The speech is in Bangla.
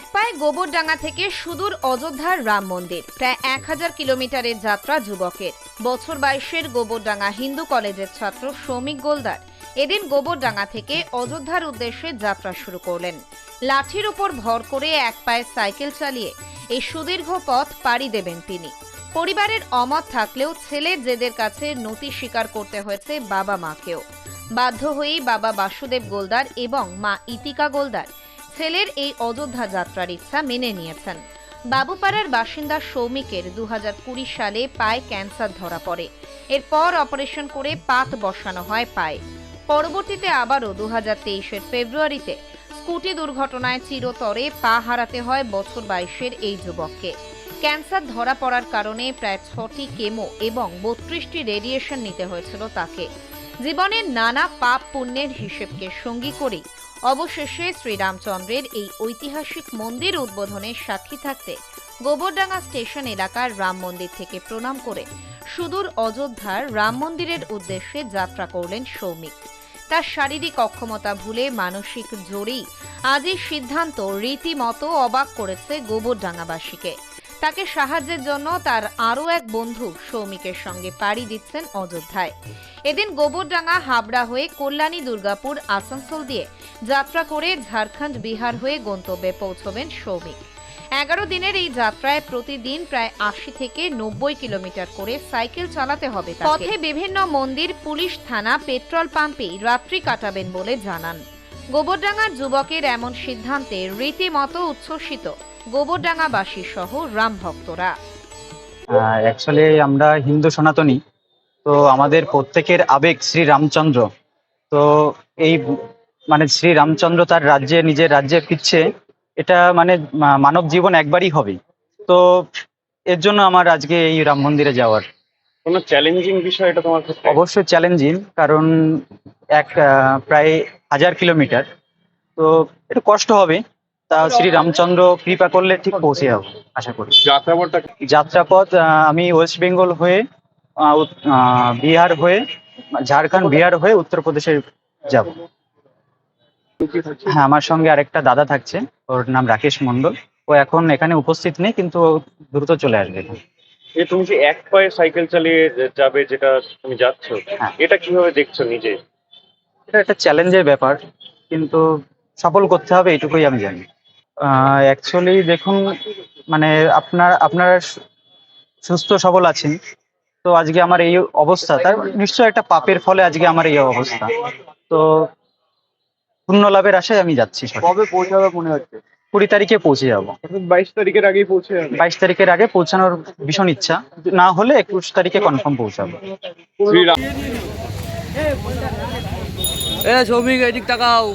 এক পায়ে গোবরডাঙ্গা থেকে সুদূর অযোধ্যার রাম মন্দির, প্রায় এক হাজার কিলোমিটারের যাত্রা যুবকের। বছর বাইশের গোবরডাঙ্গা হিন্দু কলেজের ছাত্র সৌমিক গোলদার এদিন গোবরডাঙ্গা থেকে অযোধ্যার উদ্দেশ্যে যাত্রা শুরু করলেন। লাঠির উপর ভর করে এক পায়ে সাইকেল চালিয়ে এই সুদীর্ঘ পথ পাড়ি দেবেন তিনি। পরিবারের অমত থাকলেও ছেলের জেদের কাছে নতি স্বীকার করতে হয়েছে বাবা মাকেও। বাধ্য হয়েই বাবা বাসুদেব গোলদার এবং মা ইতিকা গোলদার ছেলের এই অযোধ্যা যাত্রার ইচ্ছা মেনে নিয়েছেন। বাবুপাড়ার বাসিন্দা সৌমিকের দু সালে পায়ে ক্যান্সার ধরা পড়ে। এরপর অপারেশন করে পাত বসানো হয় পায়ে। পরবর্তীতে আবারও দু হাজার ফেব্রুয়ারিতে স্কুটি দুর্ঘটনায় চিরতরে পা হারাতে হয় বছর বাইশের এই যুবককে। ক্যান্সার ধরা পড়ার কারণে প্রায় ছটি কেমো এবং বত্রিশটি রেডিয়েশন নিতে হয়েছিল তাকে। জীবনের নানা পাপ পুণ্যের হিসেবকে সঙ্গী করেই অবশেষে শ্রীরামচন্দ্রের এই ঐতিহাসিক মন্দির উদ্বোধনের সাক্ষী থাকতে গোবরডাঙ্গা স্টেশন এলাকার রাম মন্দির থেকে প্রণাম করে সুদূর অযোধ্যার রাম মন্দিরের উদ্দেশ্যে যাত্রা করলেন সৌমিক। তার শারীরিক অক্ষমতা ভুলে মানসিক জোরেই আজই সিদ্ধান্ত রীতিমতো অবাক করেছে গোবরডাঙ্গাবাসীকে। তাকে সাহায্যের জন্য তার আরও এক বন্ধু সৌমিকের সঙ্গে পাড়ি দিচ্ছেন অযোধ্যায়। এদিন গোবরডাঙ্গা হাবড়া হয়ে কল্যাণী দুর্গাপুর আসানসোল দিয়ে যাত্রা করে ঝাড়খণ্ড বিহার হয়ে গন্তব্যে পৌঁছবেন সৌমিক। এগারো দিনের এই যাত্রায় প্রতিদিন প্রায় আশি থেকে নব্বই কিলোমিটার করে সাইকেল চালাতে হবে পথে বিভিন্ন মন্দির, পুলিশ থানা, পেট্রোল পাম্পেই রাত্রি কাটাবেন বলে জানান। গোবরডাঙ্গার যুবকের এমন সিদ্ধান্তে রীতিমতো উচ্ছ্বসিত গোবরডাঙ্গাবাসী সহ রাম ভক্তরা। অ্যাকচুয়ালি আমরা হিন্দু সনাতনী তো আমাদের প্রত্যেকের আবেগ শ্রী রামচন্দ্র। তো এই মানে শ্রী রামচন্দ্র তার রাজ্যে নিজের রাজ্যে ফিরছে এটা মানে মানব জীবন একবারই হবে। তো এর জন্য আমার আজকে এই রাম মন্দিরে যাওয়ার। কোনো চ্যালেঞ্জিং বিষয় এটা তোমার অবশ্যই চ্যালেঞ্জিং কারণ এক প্রায় হাজার কিলোমিটার। তো একটু কষ্ট হবে। তা শ্রী রামচন্দ্র কৃপা করলে ঠিক পৌঁছে যাব আশা করি। যাত্রাপথটা যাত্রাপথ আহ, আমি ওয়েস্ট বেঙ্গল হয়ে আহ, উত- আহ, বিহার হয়ে ঝাড়খণ্ড বিহার হয়ে উত্তরপ্রদেশে যাব। হ্যাঁ আমার সঙ্গে আরেকটা দাদা থাকছে ওর নাম রাকেশ মন্ডল ও এখন এখানে উপস্থিত নেই কিন্তু ও দ্রুত চলে আসবে। এখানে। তুমি যে এক পায়ে সাইকেল চালিয়ে যাবে যেটা তুমি যাচ্ছ হ্যাঁ। এটা কীভাবে দেখছ নিজে? এটা একটা চ্যালেঞ্জের ব্যাপার কিন্তু সফল করতে হবে এটুকুই আমি জানি। অ্যাকচুয়ালি দেখুন মানে আপনার আপনারা সুস্থ সবল আছেন তো আজকে আমার এই অবস্থা তার নিশ্চয় একটা পাপের ফলে আজকে আমার এই অবস্থা। তো পুণ্য লাভের আশায় আমি যাচ্ছি কবে পৌঁছাবে মনে হচ্ছে? কুড়ি তারিখে পৌঁছে যাব। বাইশ তারিখের আগেই পৌঁছে যাবে। বাইশ তারিখের আগে পৌঁছানোর ভীষণ ইচ্ছা না হলে একুশ তারিখে কনফার্ম পৌঁছাবো। এ শ্রমিক এদিক তাকাও